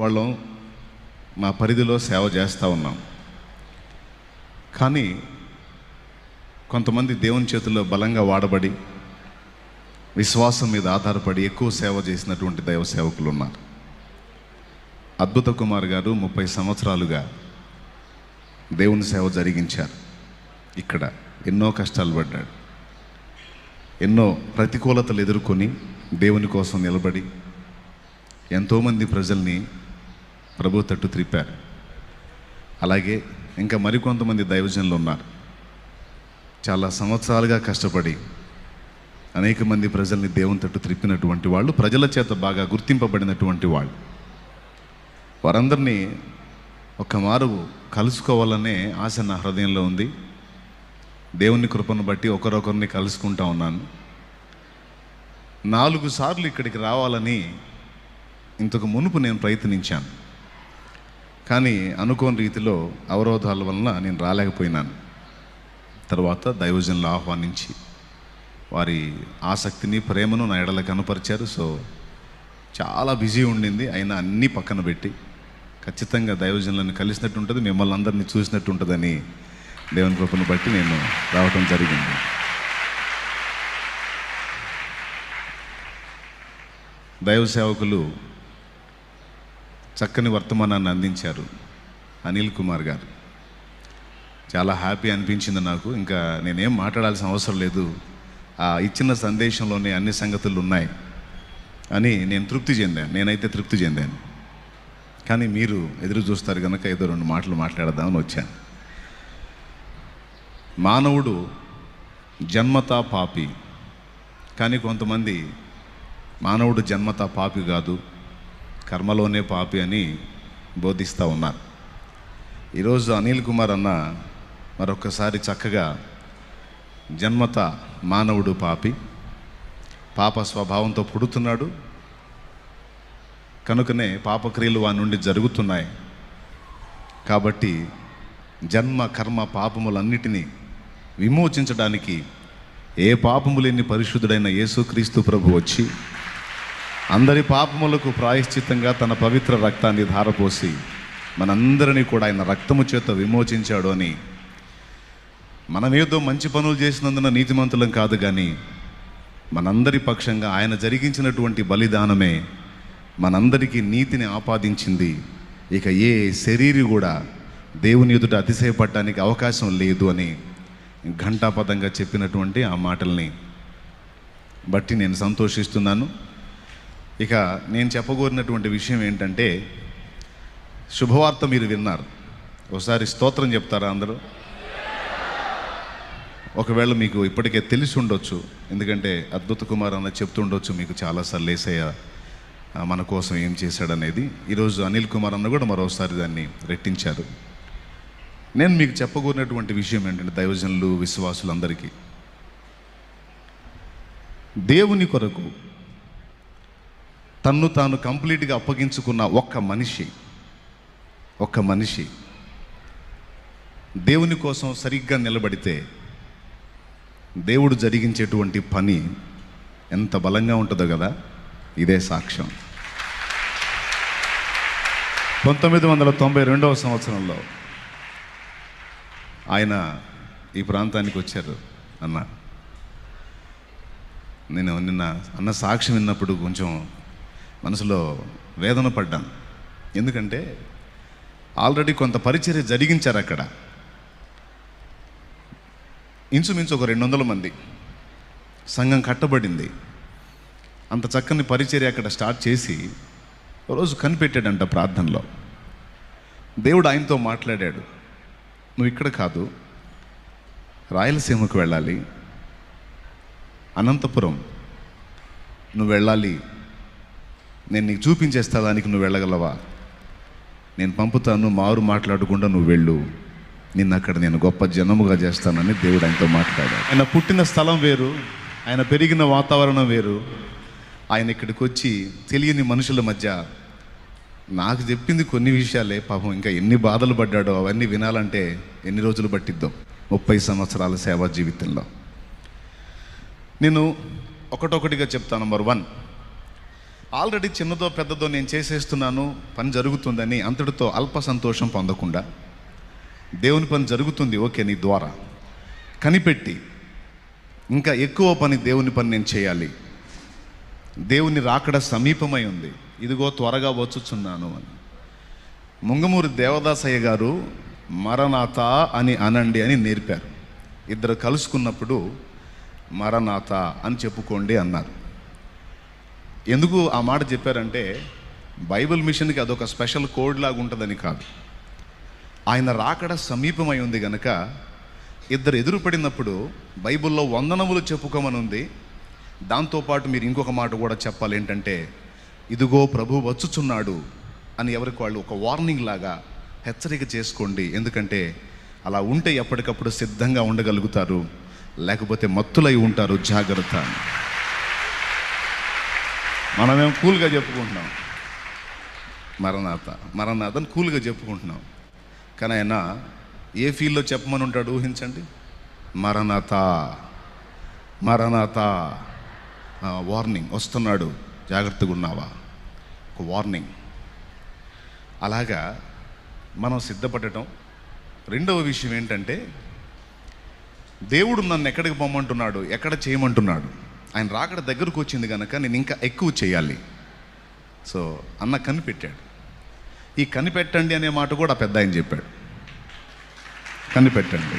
వాళ్ళం మా పరిధిలో సేవ చేస్తూ ఉన్నాం. కానీ కొంతమంది దేవుని చేతుల్లో బలంగా వాడబడి విశ్వాసం మీద ఆధారపడి ఎక్కువ సేవ చేసినటువంటి దైవ సేవకులు ఉన్నారు అద్భుత కుమార్ గారు ముప్పై సంవత్సరాలుగా దేవుని సేవ జరిగించారు. ఇక్కడ ఎన్నో కష్టాలు పడ్డాడు. ఎన్నో ప్రతికూలతలు ఎదుర్కొని దేవుని కోసం నిలబడి ఎంతోమంది ప్రజల్ని ప్రభు తట్టు త్రిప్పారు అలాగే ఇంకా మరికొంతమంది దైవజనులు ఉన్నారు చాలా సంవత్సరాలుగా కష్టపడి అనేక మంది ప్రజల్ని దేవుని తట్టు త్రిప్పినటువంటి వాళ్ళు ప్రజల చేత బాగా గుర్తింపబడినటువంటి వాళ్ళు. వారందరినీ ఒక మారు కలుసుకోవాలనే ఆశ నా హృదయంలో ఉంది. దేవుని కృపను బట్టి ఒకరొకరిని కలుసుకుంటా ఉన్నాను. నాలుగు సార్లు ఇక్కడికి రావాలని ఇంతకు మునుపు నేను ప్రయత్నించాను. కానీ అనుకోని రీతిలో అవరోధాల వలన నేను రాలేకపోయినాను. తర్వాత దైవజనులు ఆహ్వానించి వారి ఆసక్తిని ప్రేమను నా ఎడల కనపరిచారు. సో చాలా బిజీ ఉండింది. అయినా అన్నీ పక్కన పెట్టి ఖచ్చితంగా దైవజనులను కలిసినట్టు ఉంటుంది మిమ్మల్ని అందరినీ చూసినట్టు ఉంటుందని దేవుని కృపను బట్టి నేను రావటం జరిగింది. దైవ సేవకులు చక్కని వర్తమానాన్ని అందించారు అనిల్ కుమార్ గారు. చాలా హ్యాపీ అనిపించింది నాకు. ఇంకా నేనేం మాట్లాడాల్సిన అవసరం లేదు. ఆ ఇచ్చిన సందేశంలోనే అన్ని సంగతులు ఉన్నాయి అని నేను తృప్తి చెందాను. నేనైతే తృప్తి చెందాను. కానీ మీరు ఎదురు చూస్తారు కనుక ఏదో రెండు మాటలు మాట్లాడదామని వచ్చాను. మానవుడు జన్మతా పాపి. కానీ కొంతమంది మానవుడు జన్మతా పాపి కాదు. కర్మలోనే పాపి అని బోధిస్తూ ఉన్నారు. ఈరోజు అనిల్ కుమార్ అన్న మరొకసారి చక్కగా జన్మత మానవుడు పాపి. పాప స్వభావంతో పుడుతున్నాడు. కనుకనే పాపక్రియలు వాని నుండి జరుగుతున్నాయి. కాబట్టి జన్మ కర్మ పాపములన్నిటినీ విమోచించడానికి ఏ పాపము లేని పరిశుద్ధుడైన యేసుక్రీస్తు ప్రభు వచ్చి అందరి పాపములకు ప్రాయశ్చిత్తంగా తన పవిత్ర రక్తాన్ని ధారపోసి మనందరినీ కూడా ఆయన రక్తము చేత విమోచించాడు అని. మనమేదో మంచి పనులు చేసినందున నీతిమంతులం కాదు కానీ మనందరి పక్షంగా ఆయన జరిగించినటువంటి బలిదానమే మనందరికీ నీతిని ఆపాదించింది. ఇక ఏ శరీరి కూడా దేవుని ఎదుట అతిశయపడటానికి అవకాశం లేదు అని ఘంటాపదంగా చెప్పినటువంటి ఆ మాటల్ని బట్టి నేను సంతోషిస్తున్నాను. ఇక నేను చెప్పగోరినటువంటి విషయం ఏంటంటే శుభవార్త మీరు విన్నారు. ఒకసారి స్తోత్రం చెప్తారా అందరూ? ఒకవేళ మీకు ఇప్పటికే తెలిసి ఉండొచ్చు ఎందుకంటే అద్భుత కుమార్ అన్న చెప్తుండొచ్చు మీకు చాలాసార్లు ఏసయ్య మన కోసం ఏం చేశాడనేది. ఈరోజు అనిల్ కుమార్ అన్న కూడా మరోసారి దాన్ని రెట్టించారు. నేను మీకు చెప్పగోరినటువంటి విషయం ఏంటంటే దైవజనులు విశ్వాసులందరికీ దేవుని కొరకు తన్ను తాను కంప్లీట్గా అప్పగించుకున్న ఒక్క మనిషి ఒక్క మనిషి దేవుని కోసం సరిగ్గా నిలబడితే దేవుడు జరిగించేటువంటి పని ఎంత బలంగా ఉంటుందో కదా ఇదే సాక్ష్యం. పంతొమ్మిది వందల తొంభై రెండవ సంవత్సరంలో ఆయన ఈ ప్రాంతానికి వచ్చారు అన్న. నేను నిన్న అన్న సాక్ష్యం విన్నప్పుడు కొంచెం మనసులో వేదన పడ్డాను ఎందుకంటే ఆల్రెడీ కొంత పరిచర్య జరిగించారు అక్కడ. ఇంచుమించు ఒక రెండు వందల మంది సంఘం కట్టబడింది. అంత చక్కని పరిచర్య అక్కడ స్టార్ట్ చేసి రోజు కనిపెట్టాడంట ప్రార్థనలో. దేవుడు ఆయనతో మాట్లాడాడు నువ్వు ఇక్కడ కాదు రాయలసీమకు వెళ్ళాలి. అనంతపురం నువ్వు వెళ్ళాలి నేను నీకు చూపించేస్తా దానికి నువ్వు వెళ్ళగలవా? నేను పంపుతాను మారు మాట్లాడకుండా నువ్వు వెళ్ళు. నిన్ను అక్కడ నేను గొప్ప జనముగా చేస్తానని దేవుడు ఆయనతో మాట్లాడాడు. ఆయన పుట్టిన స్థలం వేరు ఆయన పెరిగిన వాతావరణం వేరు. ఆయన ఇక్కడికి వచ్చి తెలియని మనుషుల మధ్య నాకు చెప్పింది కొన్ని విషయాలే పాపం ఇంకా ఎన్ని బాధలు పడ్డాడో అవన్నీ వినాలంటే ఎన్ని రోజులు పట్టిద్దో? ముప్పై సంవత్సరాల సేవా జీవితంలో. నేను ఒకటొకటిగా చెప్తాను నెంబర్ వన్. ఆల్రెడీ చిన్నదో పెద్దదో నేను చేసేస్తున్నాను పని జరుగుతుందని అంతటితో అల్ప సంతోషం పొందకుండా. దేవుని పని జరుగుతుంది ఓకే నీ ద్వారా. కనిపెట్టి ఇంకా ఎక్కువ పని దేవుని పని నేను చేయాలి. దేవుని రాకడ సమీపమై ఉంది. ఇదిగో త్వరగా వచ్చుచున్నాను అని. ముంగమూరి దేవదాసయ్య గారు మరనాథ అని అనండి అని నేర్పారు. ఇద్దరు కలుసుకున్నప్పుడు మరనాథ అని చెప్పుకోండి అన్నారు. ఎందుకు ఆ మాట చెప్పారంటే బైబిల్ మిషన్కి అదొక స్పెషల్ కోడ్ లాగా ఉంటుందని కాదు. ఆయన రాకడ సమీపమై ఉంది గనక ఇద్దరు ఎదురుపడినప్పుడు బైబిల్లో వందనములు చెప్పుకోమని ఉంది దాంతోపాటు మీరు ఇంకొక మాట కూడా చెప్పాలి ఏంటంటే ఇదిగో ప్రభు వచ్చుచున్నాడు అని ఎవరికి వాళ్ళు ఒక వార్నింగ్ లాగా హెచ్చరిక చేసుకోండి. ఎందుకంటే అలా ఉంటే ఎప్పటికప్పుడు సిద్ధంగా ఉండగలుగుతారు. లేకపోతే మత్తులై ఉంటారు. జాగ్రత్త. మనమేం కూల్గా చెప్పుకుంటున్నాం. మరణాత మరణాథని కూల్గా చెప్పుకుంటున్నాం. కానీ ఆయన ఏ ఫీల్డ్లో చెప్పమని ఉంటాడు ఊహించండి? మరణాత. మరణాత. వార్నింగ్. వస్తున్నాడు. జాగ్రత్తగా ఉన్నావా? ఒక వార్నింగ్. అలాగా మనం సిద్ధపడటం. రెండవ విషయం ఏంటంటే దేవుడు నన్ను ఎక్కడికి పొమ్మంటున్నాడు? ఎక్కడ చేయమంటున్నాడు? ఆయన రాకడ దగ్గరకు వచ్చింది కనుక నేను ఇంకా ఎక్కువ చేయాలి. సో అన్న కనిపెట్టాడు ఈ కనిపెట్టండి అనే మాట కూడా పెద్ద ఆయన చెప్పాడు. కనిపెట్టండి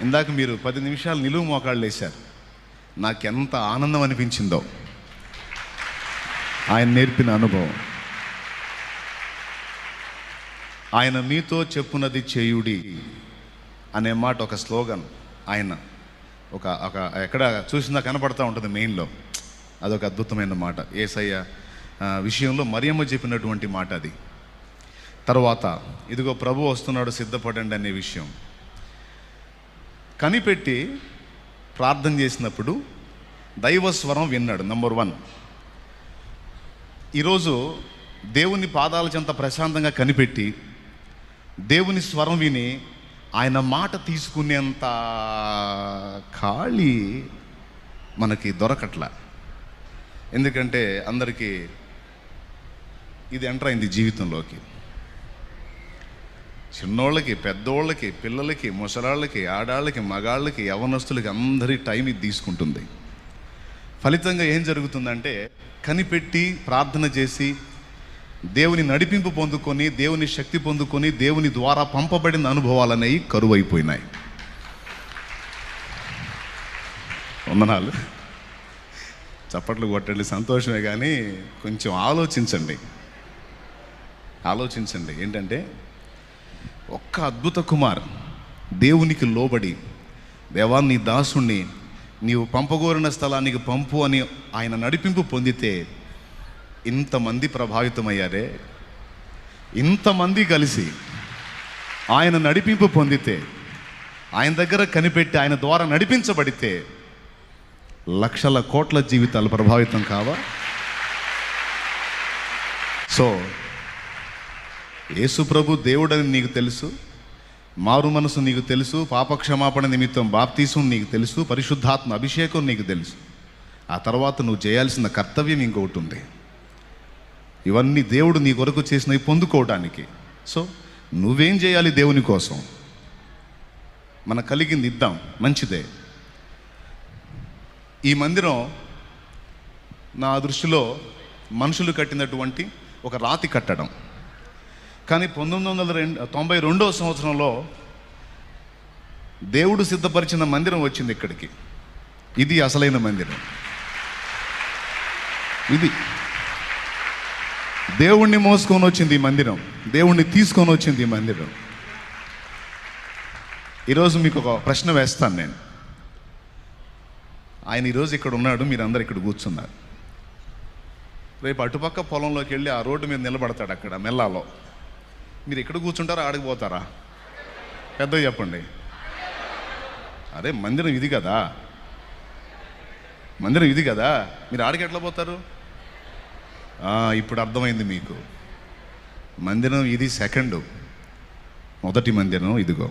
ఇందాక మీరు పది నిమిషాలు నిలువు మోకాళ్ళు వేశారు. నాకెంత ఆనందం అనిపించిందో. ఆయన నేర్పిన అనుభవం. ఆయన మీతో చెప్పునది చేయుడి అనే మాట ఒక స్లోగన్. ఆయన ఒక ఒక ఎక్కడ చూసినా కనపడతా ఉంటుంది మెయిన్లో. అదొక అద్భుతమైన మాట. ఏసయ్య విషయంలో మరియమ్మ చెప్పినటువంటి మాట అది. తర్వాత ఇదిగో ప్రభు వస్తున్నాడు సిద్ధపడండి అనే విషయం. కనిపెట్టి ప్రార్థన చేసినప్పుడు దైవ స్వరం విన్నాడు నంబర్ వన్. ఈరోజు దేవుని పాదాల చెంత ప్రశాంతంగా కనిపెట్టి దేవుని స్వరం విని ఆయన మాట తీసుకునేంత ఖాళీ మనకి దొరకట్లా. ఎందుకంటే అందరికీ ఇది ఎంటర్ అయింది జీవితంలోకి. చిన్నోళ్ళకి పెద్దోళ్ళకి పిల్లలకి ముసలాళ్ళకి ఆడాళ్ళకి మగాళ్ళకి యవనస్తులకి అందరి టైం ఇది తీసుకుంటుంది. ఫలితంగా ఏం జరుగుతుందంటే కనిపెట్టి ప్రార్థన చేసి దేవుని నడిపింపు పొందుకొని దేవుని శక్తి పొందుకొని దేవుని ద్వారా పంపబడిన అనుభవాలు అనేవి కరువైపోయినాయి. వందనాలు. చప్పట్లు కొట్టండి సంతోషమే కానీ కొంచెం ఆలోచించండి. ఆలోచించండి. ఏంటంటే ఒక్క అద్భుత కుమార్ దేవునికి లోబడి దేవా నీ దాసుణ్ణి నీవు పంపగోరిన స్థలానికి పంపు అని ఆయన నడిపింపు పొందితే ఇంతమంది ప్రభావితమయ్యారే ఇంతమంది కలిసి ఆయన నడిపింపు పొందితే ఆయన దగ్గర కనిపెట్టి ఆయన ద్వారా నడిపించబడితే లక్షల కోట్ల జీవితాలు ప్రభావితం కావా? సో యేసు ప్రభు దేవుడని నీకు తెలుసు మారు మనసు నీకు తెలుసు పాపక్షమాపణ నిమిత్తం బాప్తీసం నీకు తెలుసు పరిశుద్ధాత్మ అభిషేకం నీకు తెలుసు. ఆ తర్వాత నువ్వు చేయాల్సిన కర్తవ్యం ఇంకొకటి ఉంది. ఇవన్నీ దేవుడు నీ కొరకు చేసినవి పొందుకోవడానికి. సో నువ్వేం చేయాలి దేవుని కోసం? మన కలిగింది ఇద్దాం. మంచిదే. ఈ మందిరం నా దృష్టిలో మనుషులు కట్టినటువంటి ఒక రాతి కట్టడం. కానీ పంతొమ్మిది వందల రెండు తొంభై రెండవ సంవత్సరంలో దేవుడు సిద్ధపరిచిన మందిరం వచ్చింది ఇక్కడికి. ఇది అసలైన మందిరం. ఇది దేవుణ్ణి మోసుకొని వచ్చింది ఈ మందిరం. దేవుణ్ణి తీసుకొని వచ్చింది ఈ మందిరం. ఈరోజు మీకు ఒక ప్రశ్న వేస్తాను నేను. ఆయన ఈరోజు ఇక్కడ ఉన్నాడు మీరు అందరు ఇక్కడ కూర్చున్నారు. రేపు అటుపక్క పొలంలోకి వెళ్ళి ఆ రోడ్డు మీద నిలబడతాడు అక్కడ మెల్లాలో. మీరు ఎక్కడ కూర్చుంటారా ఆడికి పోతారా? పెద్దగా చెప్పండి. అరే మందిరం ఇది కదా. మందిరం ఇది కదా. మీరు ఆడికి ఎట్లా పోతారు? ఇప్పుడు అర్థమైంది మీకు. మందిరం ఇది సెకండ్. మొదటి మందిరం ఇదిగో.